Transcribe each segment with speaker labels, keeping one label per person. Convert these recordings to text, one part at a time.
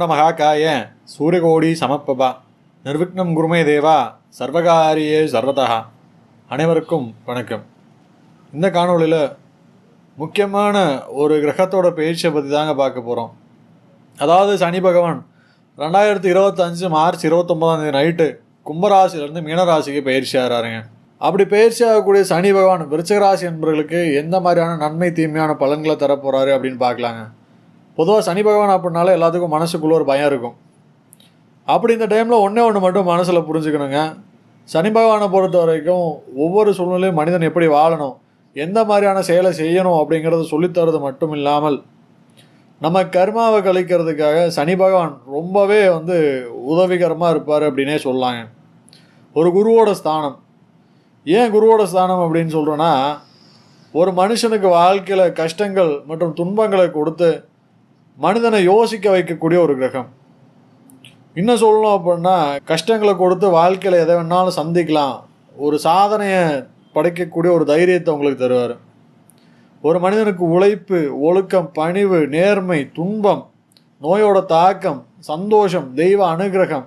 Speaker 1: வக்ரதுண்ட மகாக்காய சூரியகோடி சமப்பபா. நிர்விக்னம் குருமே தேவா சர்வகாரியே சர்வதா. அனைவருக்கும் வணக்கம். இந்த காணொளியில் முக்கியமான ஒரு கிரகத்தோட பயிற்சியை பற்றி தாங்க பார்க்க போகிறோம் அதாவது சனி பகவான் ரெண்டாயிரத்தி இருபத்தஞ்சு மார்ச் இருபத்தொம்போதாந்தேதி நைட்டு கும்பராசிலேருந்து மீனராசிக்கு பயிற்சி ஆகிறாருங்க அப்படி பயிற்சி ஆகக்கூடிய சனி பகவான் விருச்சிகராசி என்பவர்களுக்கு எந்த மாதிரியான நன்மை தீமையான பலன்களை தரப்போகிறாரு அப்படின்னு பார்க்கலாங்க. பொதுவாக சனி பகவான் அப்படின்னாலே எல்லாத்துக்கும் மனசுக்குள்ளே ஒரு பயம் இருக்கும். அப்படி இந்த டைமில் ஒன்றே ஒன்று மட்டும் மனசில் புரிஞ்சுக்கணுங்க. சனி பகவானை பொறுத்த வரைக்கும் ஒவ்வொரு சூழ்நிலையும் மனிதன் எப்படி வாழணும் எந்த மாதிரியான செயலை செய்யணும் அப்படிங்கிறத சொல்லித்தரது மட்டும் இல்லாமல் நம்ம கர்மாவை கழிக்கிறதுக்காக சனி பகவான் ரொம்பவே வந்து உதவிகரமாக இருப்பார் அப்படின்னே சொல்லலாங்க. ஒரு குருவோட ஸ்தானம். ஏன் குருவோட ஸ்தானம் அப்படின்னு சொல்கிறோன்னா ஒரு மனுஷனுக்கு வாழ்க்கையில் கஷ்டங்கள் மற்றும் துன்பங்களை கொடுத்து மனிதனை யோசிக்க வைக்கக்கூடிய ஒரு கிரகம். இன்னும் சொல்லணும் அப்படின்னா கஷ்டங்களை கொடுத்து வாழ்க்கையில் எதை வேணாலும் சந்திக்கலாம். ஒரு சாதனையை படைக்கக்கூடிய ஒரு தைரியத்தை உங்களுக்கு தருவார். ஒரு மனிதனுக்கு உழைப்பு ஒழுக்கம் பணிவு நேர்மை துன்பம் நோயோட தாக்கம் சந்தோஷம் தெய்வ அனுகிரகம்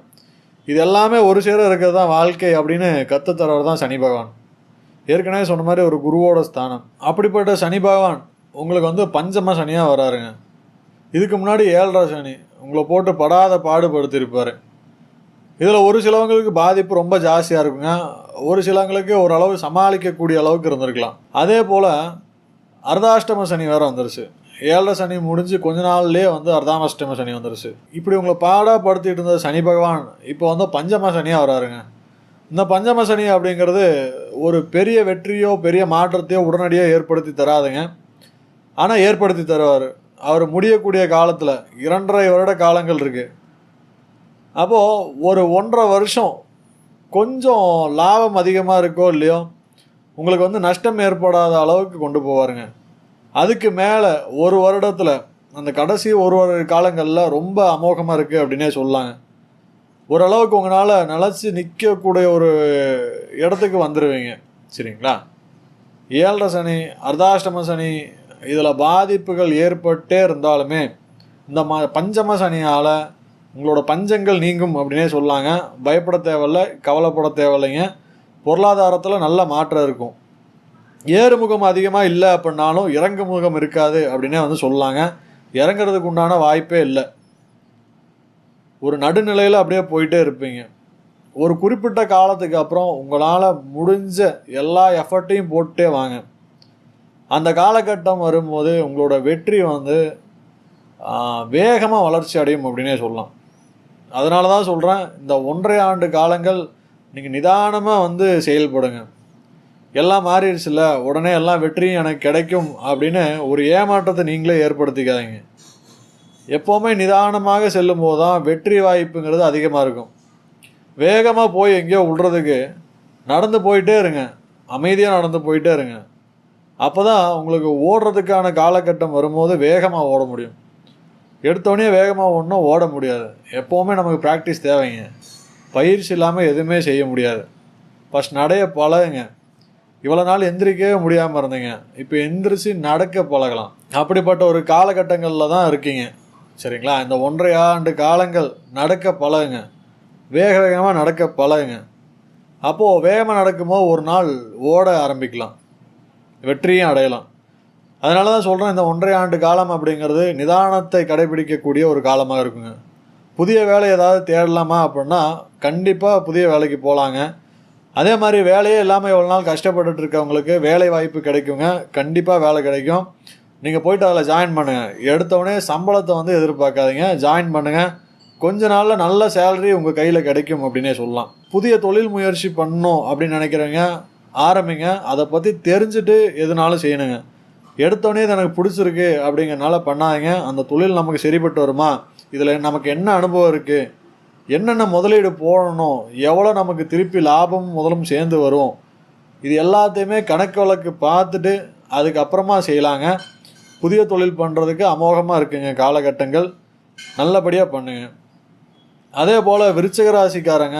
Speaker 1: இது எல்லாமே ஒரு சேர இருக்கிறது தான் வாழ்க்கை அப்படின்னு கற்றுத்தரவர் தான் சனி பகவான். ஏற்கனவே சொன்ன மாதிரி ஒரு குருவோட ஸ்தானம். அப்படிப்பட்ட சனி பகவான் உங்களுக்கு வந்து பஞ்சம சனியாக வராருங்க. இதுக்கு முன்னாடி ஏழரை சனி. உங்களை போட்டு படாத பாடுபடுத்தியிருப்பார். இதில் ஒரு சிலவங்களுக்கு பாதிப்பு ரொம்ப ஜாஸ்தியாக இருக்குங்க. ஒரு சிலவங்களுக்கு ஓரளவு சமாளிக்கக்கூடிய அளவுக்கு இருந்திருக்கலாம். அதே போல் அர்தாஷ்டம சனி வேறு வந்துருச்சு. ஏழரை சனி முடிஞ்சு கொஞ்ச நாள்லேயே வந்து அர்தாமஷ்டம சனி வந்துருச்சு. இப்படி உங்களை பாடாப்படுத்திட்டு இருந்த சனி பகவான் இப்போ வந்து பஞ்சம சனியாக வராருங்க. இந்த பஞ்சம சனி அப்படிங்கிறது ஒரு பெரிய வெற்றியோ பெரிய மாற்றத்தையோ உடனடியாக ஏற்படுத்தி தராதுங்க. ஆனால் ஏற்படுத்தி தருவார். அவர் முடியக்கூடிய காலத்தில் இரண்டரை வருட காலங்கள் இருக்குது அப்போது ஒரு ஒன்றரை வருஷம் கொஞ்சம் லாபம் அதிகமாக இருக்கோ இல்லையோ உங்களுக்கு வந்து நஷ்டம் ஏற்படாத அளவுக்கு கொண்டு போவாருங்க. அதுக்கு மேலே ஒரு வருடத்தில் அந்த கடைசி ஒரு வருட காலங்களில் ரொம்ப அமோகமாக இருக்குது அப்படின்னே சொல்லலாங்க ஓரளவுக்கு உங்களால் நிலச்சி நிற்கக்கூடிய ஒரு இடத்துக்கு வந்துடுவீங்க சரிங்களா? ஏழரை சனி அர்த்தாஷ்டம சனி இதில் பாதிப்புகள் ஏற்பட்டே இருந்தாலுமே இந்த ம பஞ்சம சனியால் உங்களோட பஞ்சங்கள் நீங்கும் அப்படின்னே சொல்லாங்க. பயப்பட தேவையில்ல கவலைப்பட தேவையில்லைங்க. பொருளாதாரத்தில் நல்ல மாற்றம் இருக்கும். ஏறுமுகம் அதிகமாக இல்லை அப்படின்னாலும் இறங்கு முகம் இருக்காது அப்படின்னே வந்து சொல்லாங்க. இறங்குறதுக்கு உண்டான வாய்ப்பே இல்லை. ஒரு நடுநிலையில் அப்படியே போயிட்டே இருப்பீங்க. ஒரு குறிப்பிட்ட காலத்துக்கு அப்புறம் உங்களால் முடிஞ்ச எல்லா எஃபர்ட்டையும் போட்டே வாங்க. அந்த காலகட்டம் வரும்போது உங்களோட வெற்றி வந்து வேகமாக வளர்ச்சி அடையும் அப்படின்னே சொல்லலாம். அதனால தான் சொல்கிறேன் இந்த ஒன்றரை ஆண்டு காலங்கள் நீங்கள் நிதானமாக வந்து செயல்படுங்க. எல்லாம் மாறிடுச்சுல உடனே எல்லாம் வெற்றியும் எனக்கு கிடைக்கும் அப்படின்னு ஒரு ஏமாற்றத்தை நீங்களே ஏற்படுத்திக்காதீங்க. எப்போவுமே நிதானமாக செல்லும் போது தான் வெற்றி வாய்ப்புங்கிறது அதிகமாக இருக்கும். வேகமாக போய் எங்கேயோ விடுறதுக்கு நடந்து போயிட்டே இருங்க. அமைதியாக நடந்து போயிட்டே இருங்க. அப்போ தான் உங்களுக்கு ஓடுறதுக்கான காலகட்டம் வரும்போது வேகமாக ஓட முடியும். எடுத்தோடனே வேகமாக ஓடணும் ஓட முடியாது. எப்போவுமே நமக்கு ப்ராக்டிஸ் தேவைங்க. பயிற்சி இல்லாமல் எதுவுமே செய்ய முடியாது. ஃபஸ்ட் நடைய பழகுங்க. இவ்வளோ நாள் எந்திரிக்கவே முடியாமல் இருந்தீங்க. இப்போ எந்திரிச்சு நடக்க பழகலாம். அப்படிப்பட்ட ஒரு காலகட்டங்களில் தான் இருக்கீங்க. சரிங்களா? இந்த ஒன்றரை ஆண்டு காலங்கள் நடக்க பழகுங்க. வேக வேகமாக நடக்க பழகுங்க. அப்போது வேகமாக நடக்கும்போது ஒரு நாள் ஓட ஆரம்பிக்கலாம். வெற்றியும் அடையலாம். அதனால தான் சொல்கிறேன் இந்த ஒன்றரை ஆண்டு காலம் அப்படிங்கிறது நிதானத்தை கடைபிடிக்கக்கூடிய ஒரு காலமாக இருக்குங்க. புதிய வேலை ஏதாவது தேடலாமா அப்படின்னா கண்டிப்பாக புதிய வேலைக்கு போகலாங்க அதே மாதிரி வேலையே இல்லாமல் எவ்வளோ நாள் கஷ்டப்பட்டுட்டு இருக்கவங்களுக்கு வேலை வாய்ப்பு கிடைக்குங்க. கண்டிப்பாக வேலை கிடைக்கும். நீங்கள் போயிட்டு அதில் ஜாயின் பண்ணுங்கள் எடுத்தவொடனே சம்பளத்தை வந்து எதிர்பார்க்காதீங்க. ஜாயின் பண்ணுங்கள் கொஞ்ச நாளில் நல்ல சேலரி உங்கள் கையில் கிடைக்கும் அப்படின்னே சொல்லலாம். புதிய தொழில் முயற்சி பண்ணணும் அப்படின்னு நினைக்கிறவங்க ஆரம்பிங்க. அதை பற்றி தெரிஞ்சுட்டு எதுனாலும் செய்யணுங்க. எடுத்தோடனே இது எனக்கு பிடிச்சிருக்கு அப்படிங்கிறனால பண்ணாதீங்க. அந்த தொழில் நமக்கு சரிப்பட்டு வருமா? இதில் நமக்கு என்ன அனுபவம் இருக்குது என்னென்ன முதலீடு போடணும்? எவ்வளோ நமக்கு திருப்பி லாபமும் முதலும் சேர்ந்து வரும்? இது எல்லாத்தையுமே கணக்கு வழக்கு பார்த்துட்டு அதுக்கப்புறமா செய்யலாங்க. புதிய தொழில் பண்ணுறதுக்கு அமோகமாக இருக்குங்க காலகட்டங்கள். நல்லபடியாக பண்ணுங்க. அதே போல் விருச்சிக ராசிக்காரங்க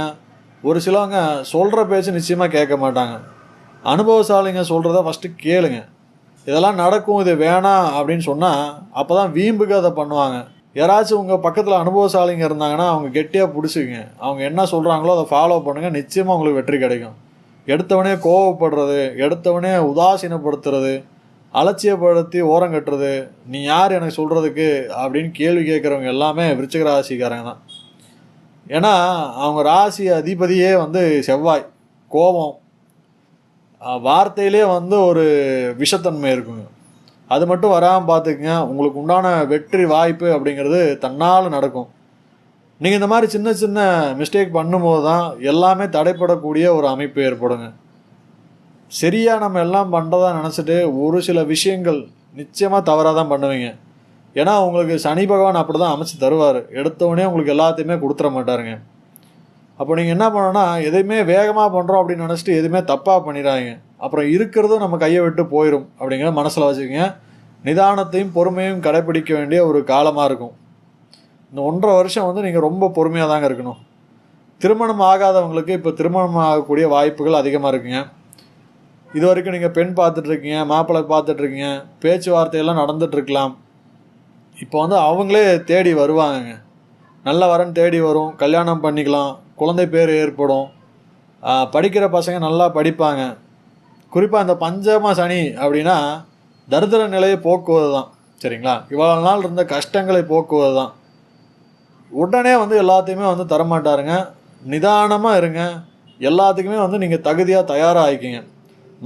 Speaker 1: ஒரு சிலவங்க சொல்கிற பேச்சு நிச்சயமாக கேட்க மாட்டாங்க. அனுபவசாலிங்க சொல்கிறத ஃபஸ்ட்டு கேளுங்க. இதெல்லாம் நடக்கும் இது வேணாம் அப்படின்னு சொன்னால் அப்போ தான் வீம்புக்கு அதை பண்ணுவாங்க. யாராச்சும் உங்கள் பக்கத்தில் அனுபவசாலிங்க இருந்தாங்கன்னா அவங்க கெட்டியாக பிடிச்சிக்கங்க. அவங்க என்ன சொல்கிறாங்களோ அதை ஃபாலோ பண்ணுங்கள் நிச்சயமாக உங்களுக்கு வெற்றி கிடைக்கும். எடுத்தவனே கோவப்படுறது எடுத்தவனே உதாசீனப்படுத்துறது அலட்சியப்படுத்தி ஓரம் கட்டுறது நீ யார் எனக்கு சொல்கிறதுக்கு அப்படின்னு கேள்வி கேட்குறவங்க எல்லாமே விருச்சிக ராசிக்காரங்க தான். ஏன்னா அவங்க ராசி அதிபதியே வந்து செவ்வாய் கோபம் வார்த்தையிலே வந்து ஒரு விஷத்தன்மை இருக்குங்க அது மட்டும் வராமல் பார்த்துக்குங்க உங்களுக்கு உண்டான வெற்றி வாய்ப்பு அப்படிங்கிறது தன்னால் நடக்கும். நீங்கள் இந்த மாதிரி சின்ன சின்ன மிஸ்டேக் பண்ணும்போது தான் எல்லாமே தடைப்படக்கூடிய ஒரு அமைப்பு ஏற்படுங்க. சரியாக நம்ம எல்லாம் பண்ணுறதா நினச்சிட்டு ஒரு சில விஷயங்கள் நிச்சயமாக தவறாக தான் பண்ணுவீங்க. ஏன்னா உங்களுக்கு சனி பகவான் அப்படி தான் அமைச்சு தருவார். எடுத்தவொடனே உங்களுக்கு எல்லாத்தையுமே கொடுத்துட மாட்டாருங்க. அப்போ நீங்கள் என்ன பண்ணோன்னா எதையுமே வேகமாக பண்ணுறோம் அப்படின்னு நினச்சிட்டு எதுவுமே தப்பாக பண்ணிடாதீங்க. அப்புறம் இருக்கிறதும் நம்ம கையை விட்டு போயிடும் அப்படிங்கிறத மனசில் வச்சுக்கோங்க. நிதானத்தையும் பொறுமையும் கடைப்பிடிக்க வேண்டிய ஒரு காலமாக இருக்கும். இந்த ஒன்றரை வருஷம் வந்து நீங்கள் ரொம்ப பொறுமையாக தாங்க இருக்கணும். திருமணம் ஆகாதவங்களுக்கு இப்போ திருமணம் ஆகக்கூடிய வாய்ப்புகள் அதிகமாக இருக்குங்க. இது வரைக்கும் நீங்கள் பெண் பார்த்துட்ருக்கீங்க மாப்பிள்ளை பார்த்துட்ருக்கீங்க பேச்சுவார்த்தையெல்லாம் நடந்துகிட்ருக்கலாம் இப்போ வந்து அவங்களே தேடி வருவாங்க நல்ல வரன் தேடி வரும் கல்யாணம் பண்ணிக்கலாம் குழந்தை பேர் ஏற்படும். படிக்கிற பசங்க நல்லா படிப்பாங்க. குறிப்பாக இந்த பஞ்சம சனி அப்படின்னா தரித்திர நிலையை போக்குவது தான் சரிங்களா? இவ்வளோ நாள் இருந்த கஷ்டங்களை போக்குவது தான் உடனே வந்து எல்லாத்தையுமே வந்து தரமாட்டாருங்க. நிதானமாக இருங்க. எல்லாத்துக்குமே வந்து நீங்கள் தகுதியாக தயாராக ஆகிக்கிங்க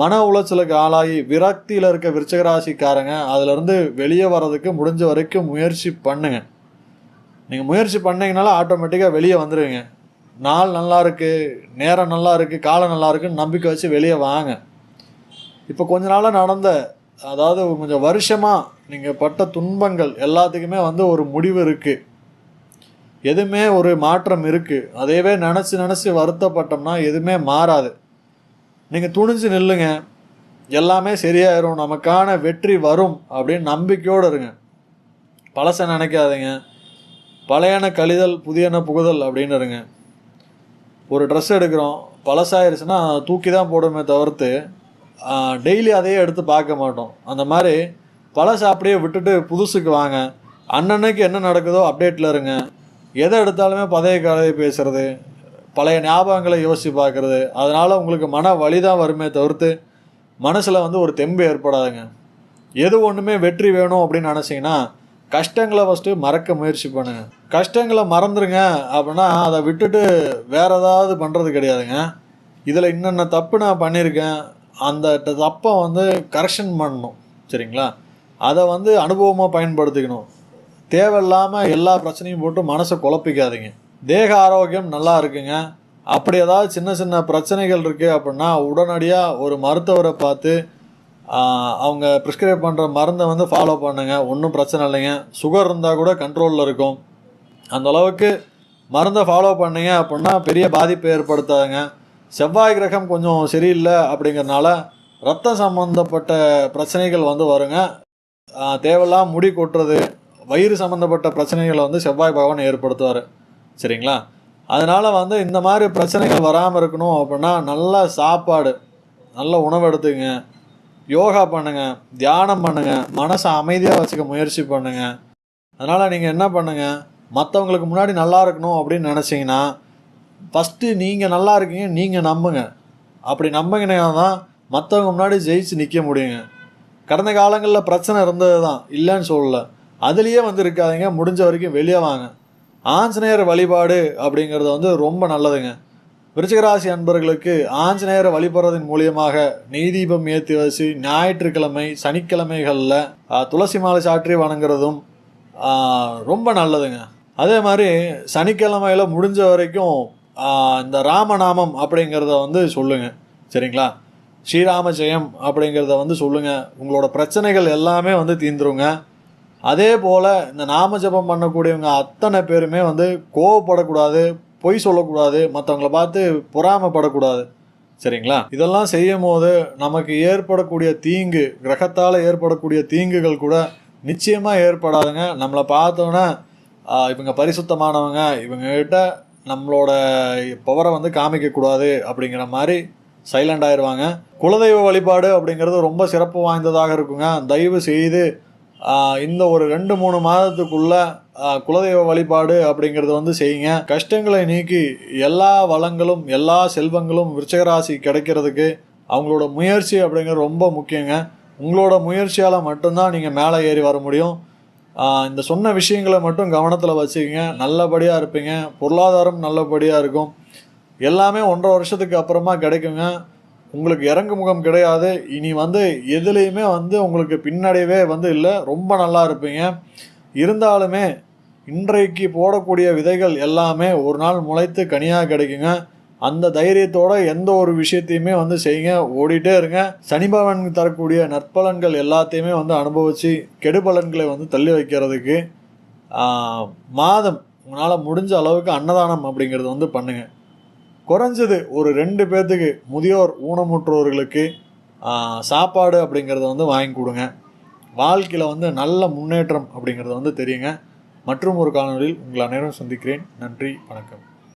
Speaker 1: மன உளைச்சலுக்கு ஆளாகி விரக்தியில் இருக்க விருச்சகராசிக்காரங்க அதிலிருந்து அதுலேருந்து வெளியே வர்றதுக்கு முடிஞ்ச வரைக்கும் முயற்சி பண்ணுங்க. நீங்கள் முயற்சி பண்ணீங்கனால ஆட்டோமேட்டிக்காக வெளியே வந்துடுவீங்க நாள் நல்லா இருக்குது நேரம் நல்லா இருக்குது காலம் நல்லா இருக்குன்னு நம்பிக்கை வச்சு வெளியே வாங்க. இப்போ கொஞ்ச நாளாக நடந்த அதாவது கொஞ்சம் வருஷமாக நீங்கள் பட்ட துன்பங்கள் எல்லாத்துக்குமே வந்து ஒரு முடிவு இருக்குது எதுவுமே ஒரு மாற்றம் இருக்குது அதையவே நினச்சி நினச்சி வருத்தப்பட்டோம்னா எதுவுமே மாறாது. நீங்கள் துணிஞ்சு நில்லுங்க. எல்லாமே சரியாயிரும். நமக்கான வெற்றி வரும் அப்படின்னு நம்பிக்கையோடு இருங்க. பழசை நினைக்காதீங்க. பழையன கழிதல் புதியன புகுதல் அப்படின்னு இருங்க. ஒரு ட்ரெஸ் எடுக்கிறோம் பழசாயிருச்சுன்னா தூக்கி தான் போடுமே தவிர்த்து டெய்லி அதையே எடுத்து பார்க்க மாட்டோம். அந்த மாதிரி பழசை அப்படியே விட்டுட்டு புதுசுக்கு வாங்க. அன்னன்னைக்கு என்ன நடக்குதோ அப்டேட்டில் இருங்க. எதை எடுத்தாலுமே பதவி கதையை பேசுகிறது பழைய ஞாபகங்களை யோசித்து பார்க்குறது. அதனால் உங்களுக்கு மன வலி தான் வருமே தவிர்த்து மனசில் வந்து ஒரு தெம்பு ஏற்படாதுங்க. எது ஒன்றுமே வெற்றி வேணும் அப்படின்னு நினச்சிங்கன்னா கஷ்டங்களை ஃபஸ்ட்டு மறக்க முயற்சி பண்ணுங்க. கஷ்டங்களை மறந்துடுங்க அப்படின்னா அதை விட்டுட்டு வேற ஏதாவது பண்ணுறது கிடையாதுங்க. இதில் இன்னென்ன தப்பு நான் பண்ணியிருக்கேன் அந்த தப்பை வந்து கரெக்ஷன் பண்ணணும் சரிங்களா? அதை வந்து அனுபவமாக பயன்படுத்திக்கணும். தேவையில்லாமல் எல்லா பிரச்சனையும் போட்டு மனசை குழப்பிக்காதீங்க. தேக ஆரோக்கியம் நல்லா இருக்குங்க. அப்படி ஏதாவது சின்ன சின்ன பிரச்சனைகள் இருக்குது அப்படின்னா உடனடியாக ஒரு மருத்துவரை பார்த்து அவங்க ப்ரிஸ்கிரைப் பண்ணுற மருந்தை வந்து ஃபாலோ பண்ணுங்க. ஒன்றும் பிரச்சனை இல்லைங்க. சுகர் இருந்தால் கூட கண்ட்ரோலில் இருக்கும். அந்த அளவுக்கு மருந்தை ஃபாலோ பண்ணீங்க அப்படின்னா பெரிய பாதிப்பை ஏற்படுத்தாதுங்க. செவ்வாய் கிரகம் கொஞ்சம் சரியில்லை அப்படிங்கிறனால ரத்தம் சம்மந்தப்பட்ட பிரச்சனைகள் வந்து வருங்க. தேவையில்லாம் முடி கொட்டுறது வயிறு சம்மந்தப்பட்ட பிரச்சனைகளை வந்து செவ்வாய் பகவான் ஏற்படுத்துவார். சரிங்களா? அதனால் வந்து இந்த மாதிரி பிரச்சனைகள் வராமல் இருக்கணும் அப்படின்னா நல்ல சாப்பாடு நல்ல உணவு எடுத்துங்க யோகா பண்ணுங்க தியானம் பண்ணுங்கள் மனசை அமைதியாக வச்சுக்க முயற்சி பண்ணுங்கள் அதனால் நீங்கள் என்ன பண்ணுங்கள் மற்றவங்களுக்கு முன்னாடி நல்லா இருக்கணும் அப்படின்னு நினச்சிங்கன்னா ஃபஸ்ட்டு நீங்கள் நல்லா இருக்கீங்க நீங்கள் நம்புங்க. அப்படி நம்பிங்கன்னா தான் மற்றவங்க முன்னாடி ஜெயிச்சு நிற்க முடியுங்க. கடந்த காலங்களில் பிரச்சனை இருந்தது தான் இல்லைன்னு சொல்லலை. அதுலேயே வந்து இருக்காதிங்க முடிஞ்ச வரைக்கும் வெளியே வாங்க. ஆஞ்சநேயர் வழிபாடு அப்படிங்கிறது வந்து ரொம்ப நல்லதுங்க. விருச்சிகராசி அன்பர்களுக்கு ஆஞ்சநேயரை வழிபடுறதன் மூலியமாக நெய்தீபம் ஏற்றி வச்சு ஞாயிற்றுக்கிழமை சனிக்கிழமைகளில் துளசி மாலை சாற்றி வணங்குறதும் ரொம்ப நல்லதுங்க. அதே மாதிரி சனிக்கிழமையில் முடிஞ்ச வரைக்கும் இந்த ராமநாமம் அப்படிங்கிறத வந்து சொல்லுங்கள் சரிங்களா? ஸ்ரீராம ஜெயம் அப்படிங்கிறத வந்து சொல்லுங்கள் உங்களோட பிரச்சனைகள் எல்லாமே வந்து தீந்துருங்க அதே போல் இந்த நாம ஜெபம் பண்ணக்கூடியவங்க அத்தனை பேருமே வந்து கோவப்படக்கூடாது. பொய் சொல்லக்கூடாது மற்றவங்கள பார்த்து பொறாமைப்படக்கூடாது. சரிங்களா? இதெல்லாம் செய்யும் போது நமக்கு ஏற்படக்கூடிய தீங்கு கிரகத்தால் ஏற்படக்கூடிய தீங்குகள் கூட நிச்சயமாக ஏற்படாதுங்க. நம்மளை பார்த்தோன்னே இவங்க பரிசுத்தமானவங்க இவங்ககிட்ட நம்மளோட பவரை வந்து காமிக்கக்கூடாது அப்படிங்கிற மாதிரி சைலண்ட் ஆயிடுவாங்க குலதெய்வ வழிபாடு அப்படிங்கிறது ரொம்ப சிறப்பு வாய்ந்ததாக இருக்குங்க. தயவு செய்து இந்த ஒரு ரெண்டு மூணு மாதத்துக்குள்ள குலதெய்வ வழிபாடு அப்படிங்கிறது வந்து செய்யுங்க. கஷ்டங்களை நீக்கி எல்லா வளங்களும் எல்லா செல்வங்களும் விருச்சகராசி கிடைக்கிறதுக்கு அவங்களோட முயற்சி அப்படிங்கிறது ரொம்ப முக்கியங்க. உங்களோட முயற்சியால் மட்டும்தான் நீங்கள் மேலே ஏறி வர முடியும். இந்த சொன்ன விஷயங்களை மட்டும் கவனத்தில் வச்சுக்கோங்க. நல்லபடியாக இருப்பீங்க. பொருளாதாரம் நல்லபடியாக இருக்கும். எல்லாமே ஒன்றரை வருஷத்துக்கு அப்புறமா கிடைக்குங்க. உங்களுக்கு இறங்கு முகம் கிடையாது. இனி வந்து எதுலேயுமே வந்து உங்களுக்கு பின்னடைவே வந்து இல்லை. ரொம்ப நல்லா இருப்பீங்க. இருந்தாலுமே இன்றைக்கு போடக்கூடிய விதைகள் எல்லாமே ஒரு நாள் முளைத்து கனியாக கிடைக்குங்க. அந்த தைரியத்தோட எந்த ஒரு விஷயத்தையுமே வந்து செய்யுங்க. ஓடிட்டே இருங்க. சனி தரக்கூடிய நற்பலன்கள் எல்லாத்தையுமே வந்து அனுபவித்து கெடுபலன்களை வந்து தள்ளி வைக்கிறதுக்கு மாதம் உங்களால் முடிஞ்ச அளவுக்கு அன்னதானம் அப்படிங்கிறது வந்து பண்ணுங்கள் குறைஞ்சது ஒரு ரெண்டு பேர்த்துக்கு முதியோர் ஊனமுற்றோர்களுக்கு சாப்பாடு அப்படிங்கிறத வந்து வாங்கி கொடுங்க. வாழ்க்கையில் வந்து நல்ல முன்னேற்றம் அப்படிங்கிறது வந்து தெரியுங்க. மற்றும் ஒரு காணொளியில் உங்கள் அனைவரும் சந்திக்கிறேன். நன்றி வணக்கம்.